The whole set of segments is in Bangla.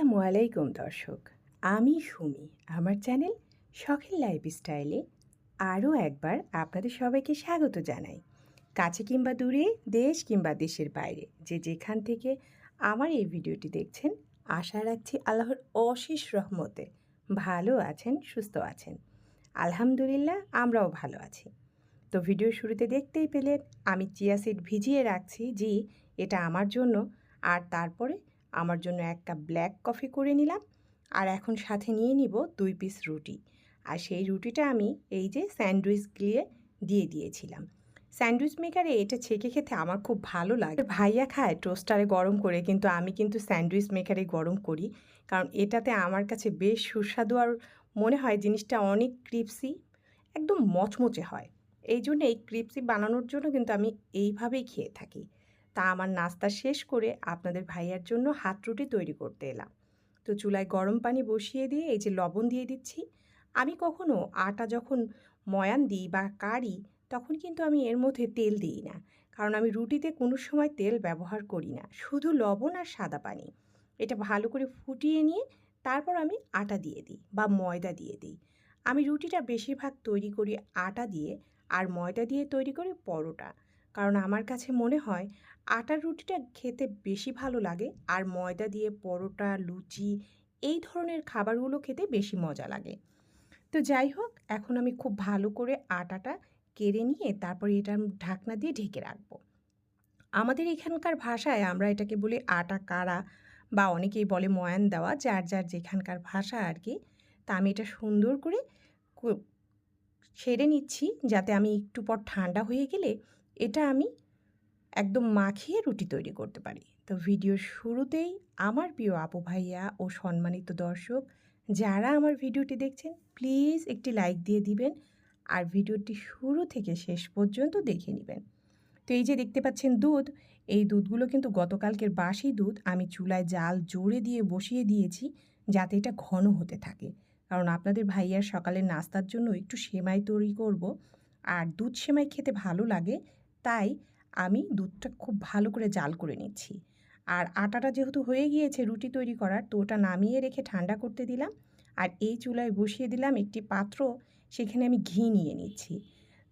আসসালামু আলাইকুম দর্শক, আমি সুমি। আমার চ্যানেল শখের লাইফস্টাইলে আরও একবার আপনাদের সবাইকে স্বাগত জানাই। কাছে কিংবা দূরে, দেশ কিংবা দেশের বাইরে, যে যেখান থেকে আমার এই ভিডিওটি দেখছেন, আশা রাখছি আল্লাহর অশেষ রহমতে ভালো আছেন, সুস্থ আছেন। আলহামদুলিল্লাহ, আমরাও ভালো আছি। তো ভিডিও শুরুতে দেখতেই পেলেন, আমি চিয়া সিড ভিজিয়ে রাখছি, জি, এটা আমার জন্য। আর তারপরে আমার জন্য এক কাপ ব্ল্যাক কফি করে নিলাম আর এখন সাথে নিয়ে নিব দুই পিস রুটি। আর সেই রুটিটা আমি এই যে স্যান্ডউইচ গিয়ে দিয়ে দিয়েছিলাম। স্যান্ডউইচ মেকারে এটা ছেঁকে খেতে আমার খুব ভালো লাগে। ভাইয়া খায় টোস্টারে গরম করে, কিন্তু আমি কিন্তু স্যান্ডউইচ মেকারে গরম করি। কারণ এটাতে আমার কাছে বেশ সুস্বাদু আর মনে হয় জিনিসটা অনেক ক্রিপসি, একদম মচমচে হয়। এই জন্য এই ক্রিপসি বানানোর জন্য কিন্তু আমি এইভাবেই খেয়ে থাকি। তা আমার নাস্তা শেষ করে আপনাদের ভাইয়ার জন্য হাত রুটি তৈরি করতে এলাম। তো চুলায় গরম পানি বসিয়ে দিয়ে এই যে লবণ দিয়ে দিচ্ছি, আমি কখনো আটা যখন ময়ান দিই বা কারি তখন কিন্তু আমি এর মধ্যে তেল দিই না। কারণ আমি রুটিতে কোনো সময় তেল ব্যবহার করি না, শুধু লবণ আর সাদা পানি। এটা ভালো করে ফুটিয়ে নিয়ে তারপর আমি আটা দিয়ে দিই বা ময়দা দিয়ে দিই। আমি রুটিটা বেশিরভাগ তৈরি করি আটা দিয়ে, আর ময়দা দিয়ে তৈরি করি পরোটা। কারণ আমার কাছে মনে হয় আটার রুটিটা খেতে বেশি ভালো লাগে আর ময়দা দিয়ে পরোটা, লুচি এই ধরনের খাবারগুলো খেতে বেশি মজা লাগে। তো যাই হোক, এখন আমি খুব ভালো করে আটাটা কেড়ে নিয়ে তারপরে এটা ঢাকনা দিয়ে ঢেকে রাখব। আমাদের এখানকার ভাষায় আমরা এটাকে বলি আটা কাড়া বা অনেকেই বলে ময়ান দেওয়া, যার যার যেখানকার ভাষা আর কি। তা আমি এটা সুন্দর করে ছেড়ে নিচ্ছি যাতে আমি একটু পর ঠান্ডা হয়ে গেলে এটা আমি একদম মাখিয়ে রুটি তৈরি করতে পারি। তো ভিডিওর শুরুতেই আমার প্রিয় আপু ভাইয়া ও সম্মানিত দর্শক যারা আমার ভিডিওটি দেখছেন প্লিজ একটি লাইক দিয়ে দিবেন আর ভিডিওটি শুরু থেকে শেষ পর্যন্ত দেখে নেবেন। তো এই যে দেখতে পাচ্ছেন দুধ, এই দুধগুলো কিন্তু গতকালকের বাসি দুধ আমি চুলায় জাল জোরে দিয়ে বসিয়ে দিয়েছি যাতে এটা ঘন হতে থাকে। কারণ আপনাদের ভাইয়ার সকালের নাস্তার জন্য একটু সেমাই তৈরি করব আর দুধ সেমাই খেতে ভালো লাগে, তাই আমি দুধটা খুব ভালো করে জাল করে নিচ্ছি। আর আটাটা যেহেতু হয়ে গিয়েছে রুটি তৈরি করার, তো ওটা নামিয়ে রেখে ঠান্ডা করতে দিলাম। আর এই চুলায় বসিয়ে দিলাম একটি পাত্র, সেখানে আমি ঘি নিয়ে নিচ্ছি।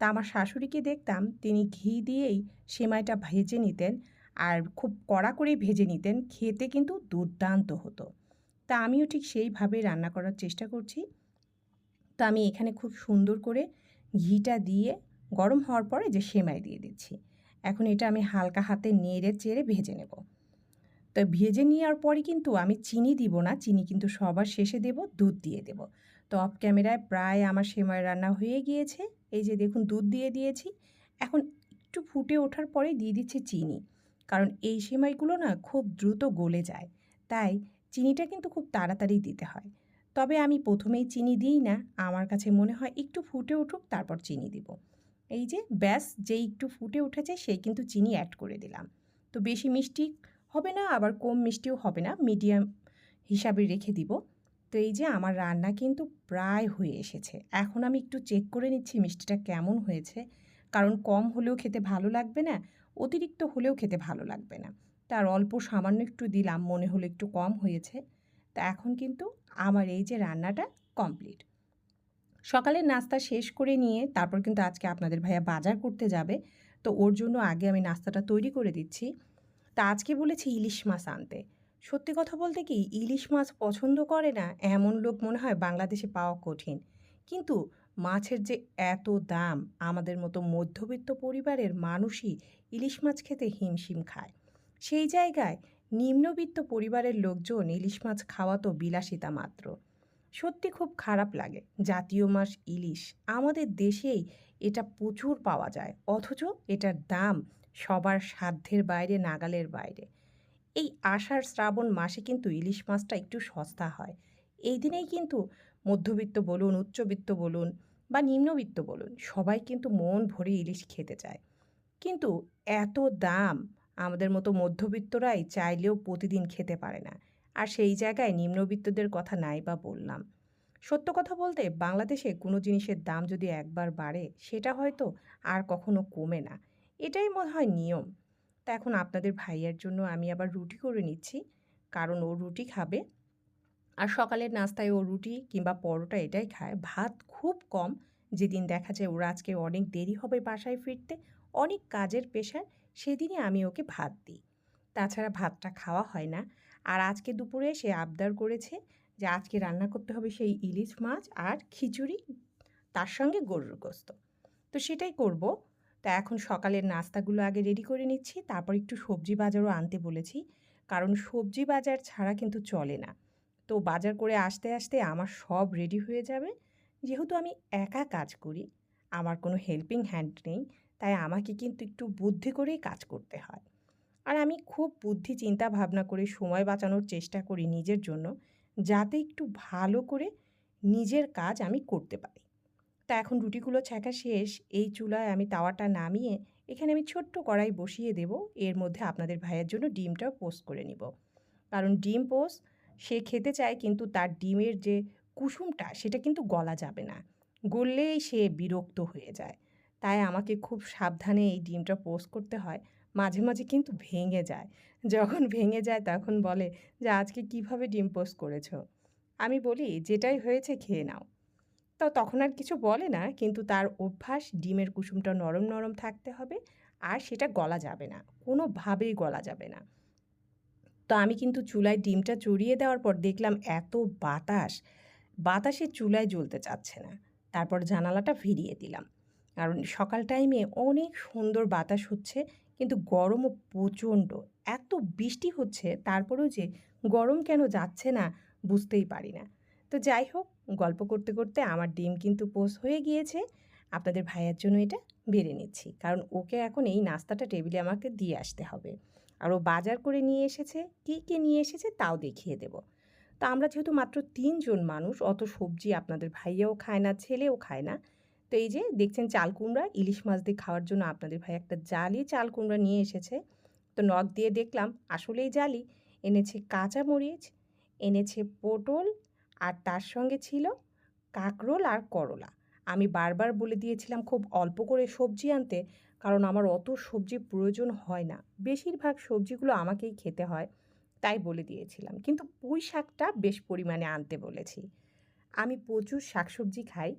তা আমার শাশুড়িকে দেখতাম, তিনি ঘি দিয়েই সেমাইটা ভেজে নিতেন আর খুব কড়া করে ভেজে নিতেন, খেতে কিন্তু দুর্দান্ত হতো। তা আমিও ঠিক সেইভাবে রান্না করার চেষ্টা করছি। তো আমি এখানে খুব সুন্দর করে ঘিটা দিয়ে গরম হওয়ার পরে যে সেমাই দিয়ে দিচ্ছি। এখন এটা আমি হালকা হাতে নেড়ে চেড়ে ভেজে নেব। তো ভেজে নেওয়ার পরে কিন্তু আমি চিনি দিব না, চিনি কিন্তু সবার শেষে দেব, দুধ দিয়ে দেব। তো অফ ক্যামেরায় প্রায় আমার সেমাই রান্না হয়ে গিয়েছে। এই যে দেখুন, দুধ দিয়ে দিয়েছি। এখন একটু ফুটে ওঠার পরে দিয়ে দিচ্ছি চিনি। কারণ এই সেমাইগুলো না খুব দ্রুত গলে যায়। তাই চিনিটা কিন্তু খুব তাড়াতাড়ি দিতে হয়। তবে আমি প্রথমেই চিনি দিই না। আমার কাছে মনে হয় একটু ফুটে উঠুক, তারপর চিনি দিব। এই যে ব্যাস যেই একটু ফুটে উঠেছে সেই কিন্তু চিনি অ্যাড করে দিলাম। তো বেশি মিষ্টি হবে না, আবার কম মিষ্টিও হবে না মিডিয়াম হিসাবে রেখে দিব। তো এই যে আমার রান্না কিন্তু প্রায় হয়ে এসেছে। এখন আমি একটু চেক করে নিচ্ছি মিষ্টিটা কেমন হয়েছে। কারণ কম হলেও খেতে ভালো লাগবে না, অতিরিক্ত হলেও খেতে ভালো লাগবে না। তার অল্প সামান্য একটু দিলাম, মনে হলো একটু কম হয়েছে। তা এখন কিন্তু আমার এই যে রান্নাটা কমপ্লিট সকালের নাস্তা শেষ করে নিয়ে তারপর কিন্তু আজকে আপনাদের ভাইয়া বাজার করতে যাবে। তো ওর জন্য আগে আমি নাস্তাটা তৈরি করে দিচ্ছি। তা আজকে বলেছি ইলিশ মাছ আনতে। সত্যি কথা বলতে কি, ইলিশ মাছ পছন্দ করে না, এমন লোক মনে হয় বাংলাদেশে পাওয়া কঠিন। কিন্তু মাছের যে এত দাম, আমাদের মতো মধ্যবিত্ত পরিবারের মানুষই ইলিশ মাছ খেতে হিমশিম খায়। সেই জায়গায় নিম্নবিত্ত পরিবারের লোকজন ইলিশ মাছ খাওয়া তো বিলাসিতা মাত্র। সত্যি খুব খারাপ লাগে। জাতীয় মাছ ইলিশ। আমাদের দেশেই এটা প্রচুর পাওয়া যায়। অথচ এটার দাম সবার সাধ্যের বাইরে, নাগালের বাইরে। এই আষাঢ় শ্রাবণ মাসে কিন্তু ইলিশ মাছটা একটু সস্তা হয়। এই দিনেই কিন্তু মধ্যবিত্ত বলুন, উচ্চবিত্ত বলুন বা নিম্নবিত্ত বলুন, সবাই কিন্তু মন ভরে ইলিশ খেতে চায়। কিন্তু এত দাম আমাদের মতো মধ্যবিত্তরাই চাইলেও প্রতিদিন খেতে পারে না। আর সেই জায়গায় নিম্নবিত্তদের কথা নাই বা বললাম। সত্য কথা বলতে বাংলাদেশে কোনো জিনিসের দাম যদি একবার বাড়ে, সেটা হয়তো আর কখনো কমে না। এটাই মনে হয় নিয়ম। তা এখন আপনাদের ভাইয়ের জন্য আমি আবার রুটি করে নিচ্ছি, কারণ ও রুটি খাবে। আর সকালের নাস্তায় ও রুটি কিংবা পরোটা এটাই খায়। ভাত খুব কম। যেদিন দেখা যায় ওরা আজকে অনেক দেরি হবে বাসায় ফিরতে, অনেক কাজের পেশার সেদিনই আমি ওকে ভাত দিই। তাছাড়া ভাতটা খাওয়া হয় না। আর আজকে দুপুরে সে আবদার করেছে যে আজকে রান্না করতে হবে সেই ইলিশ মাছ আর খিচুড়ি, তার সঙ্গে গরুর গোস্ত। তো সেটাই করব। তা এখন সকালের নাস্তাগুলো আগে রেডি করে নিচ্ছি, তারপর একটু সবজি বাজারও আনতে বলেছি, কারণ সবজি বাজার ছাড়া কিন্তু চলে না। তো বাজার করে আসতে আসতে আমার সব রেডি হয়ে যাবে। যেহেতু আমি একা কাজ করি, আমার কোনো হেল্পিং হ্যান্ড নেই, তাই আমাকে কিন্তু একটু বুদ্ধি করেই কাজ করতে হয়। আর আমি খুব বুদ্ধি চিন্তা ভাবনা করে সময় বাঁচানোর চেষ্টা করি নিজের জন্য, যাতে একটু ভালো করে নিজের কাজ আমি করতে পারি। তা এখন রুটিগুলো ছ্যাঁকা শেষ, এই চুলায় আমি তাওয়াটা নামিয়ে এখানে আমি ছোট্ট কড়াই বসিয়ে দেব, এর মধ্যে আপনাদের ভাইয়ের জন্য ডিমটাও পোস্ট করে নিব। কারণ ডিম পোস্ট, সে খেতে চায় কিন্তু তার ডিমের যে কুসুমটা, সেটা কিন্তু গলা যাবে না। গললেই সে বিরক্ত হয়ে যায়। তাই আমাকে খুব সাবধানে এই ডিমটা পোস্ট করতে হয়। মাঝে মাঝে কিন্তু ভেঙে যায়। যখন ভেঙে যায় তখন বলে যে, আজকে কীভাবে ডিম পোস্ট করেছ? আমি বলি, যেটাই হয়েছে খেয়ে নাও। তো তখন আর কিছু বলে না, কিন্তু তার অভ্যাস ডিমের কুসুমটা নরম নরম থাকতে হবে আর সেটা গলা যাবে না, কোনোভাবেই গলা যাবে না। তো আমি কিন্তু চুলায় ডিমটা চড়িয়ে দেওয়ার পর দেখলাম এত বাতাস, বাতাসে চুলায় জ্বলতে চাচ্ছে না। তারপর জানালাটা ফিরিয়ে দিলাম। কারণ সকাল টাইমে অনেক সুন্দর বাতাস হচ্ছে কিন্তু গরমও প্রচণ্ড। এত বৃষ্টি হচ্ছে, তারপরেও যে গরম কেন যাচ্ছে না বুঝতেই পারি না। তো যাই হোক, গল্প করতে করতে আমার ডিম কিন্তু পোষ হয়ে গিয়েছে। আপনাদের ভাইয়ের জন্য এটা বেড়ে নিচ্ছি। কারণ ওকে এখন এই নাস্তাটা টেবিলে আমাকে দিয়ে আসতে হবে। আর ও বাজার করে নিয়ে এসেছে, কী কী নিয়ে এসেছে তাও দেখিয়ে দেব। তো আমরা যেহেতু মাত্র তিনজন মানুষ, অত সবজি আপনাদের ভাইয়াও খায় না, ছেলেও খায় না। তো এই যে দেখছেন চাল কুমড়া, ইলিশ মাছ দিয়ে খাওয়ার জন্য আপনাদের ভাই একটা জালি চাল কুমড়া নিয়ে এসেছে। তো নখ দিয়ে দেখলাম আসলেই জালি। এনেছে কাঁচা মরিচ, এনেছে পটল আর তার সঙ্গে ছিল কাঁকরোল আর করলা। আমি বারবার বলে দিয়েছিলাম খুব অল্প করে সবজি আনতে কারণ আমার অত সবজি প্রয়োজন হয় না। বেশিরভাগ সবজিগুলো আমাকেই খেতে হয়, তাই বলে দিয়েছিলাম। কিন্তু পুঁই শাকটা বেশ পরিমাণে আনতে বলেছি। আমি প্রচুর শাকসবজি খাই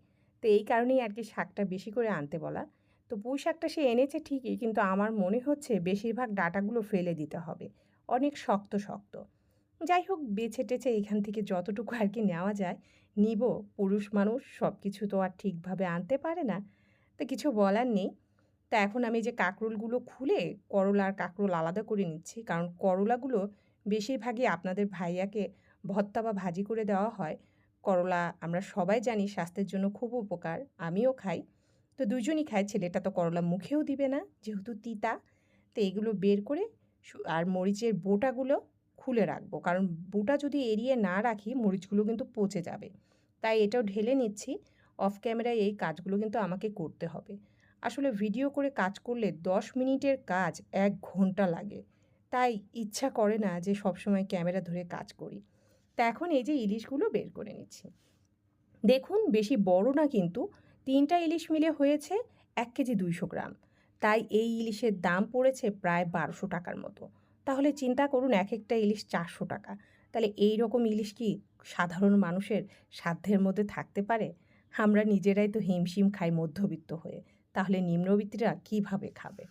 তো এই কারণেই আর কি শাকটা বেশি করে আনতে বলা। তো পুঁই শাকটা সে এনেছে ঠিকই, কিন্তু আমার মনে হচ্ছে বেশিরভাগ ডাটাগুলো ফেলে দিতে হবে। অনেক শক্ত শক্ত। যাই হোক, বেছে টেছে এখান থেকে যতটুকু আর কি নেওয়া যায়, নিব। পুরুষ মানুষ সব কিছু তো আর ঠিকভাবে আনতে পারে না, তো কিছু বলার নেই। তা এখন আমি যে কাঁকরোলগুলো খুলে করলা আর কাঁকরোল আলাদা করে নিচ্ছি, কারণ করলাগুলো বেশিরভাগই আপনাদের ভাইয়াকে ভর্তা বা ভাজি করে দেওয়া হয়। করলা আমরা সবাই জানি স্বাস্থ্যের জন্য খুব উপকার, আমিও খাই। তো দুজনই খাই ছেলেটা তো করলা মুখেও দিবে না, যেহেতু তিতা। তো এগুলো বের করে আর মরিচের বোটাগুলো খুলে রাখব। কারণ বোটা যদি এড়িয়ে না রাখি, মরিচগুলো কিন্তু পচে যাবে। তাই এটাও ঢেলে নিচ্ছি। অফ ক্যামেরায় এই কাজগুলো কিন্তু আমাকে করতে হবে। আসলে ভিডিও করে কাজ করলে দশ মিনিটের কাজ এক ঘণ্টা লাগে। তাই ইচ্ছা করে না যে সবসময় ক্যামেরা ধরে কাজ করি। তা এখন এই যে ইলিশগুলো বের করে নিচ্ছি। দেখুন, বেশি বড় না কিন্তু তিনটা ইলিশ মিলে হয়েছে এক কেজি দুইশো গ্রাম। তাই এই ইলিশের দাম পড়েছে প্রায় বারোশো টাকার মতো। তাহলে চিন্তা করুন, এক একটা ইলিশ চারশো টাকা। তাহলে এই রকম ইলিশ কি সাধারণ মানুষের সাধ্যের মধ্যে থাকতে পারে? আমরা নিজেরাই তো হিমশিম খাই মধ্যবিত্ত হয়ে। তাহলে নিম্নবিত্তরা কীভাবে খাবে?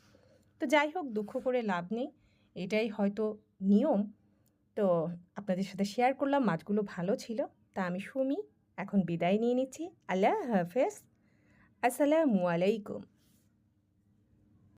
তো যাই হোক, দুঃখ করে লাভ নেই। এটাই হয়তো নিয়ম। তো আপনাদের সাথে শেয়ার করলাম, মাছগুলো ভালো ছিল। তা আমি শুমি এখন বিদায় নিয়ে নিচ্ছি। আল্লাহ হাফেজ। আসসালামু আলাইকুম।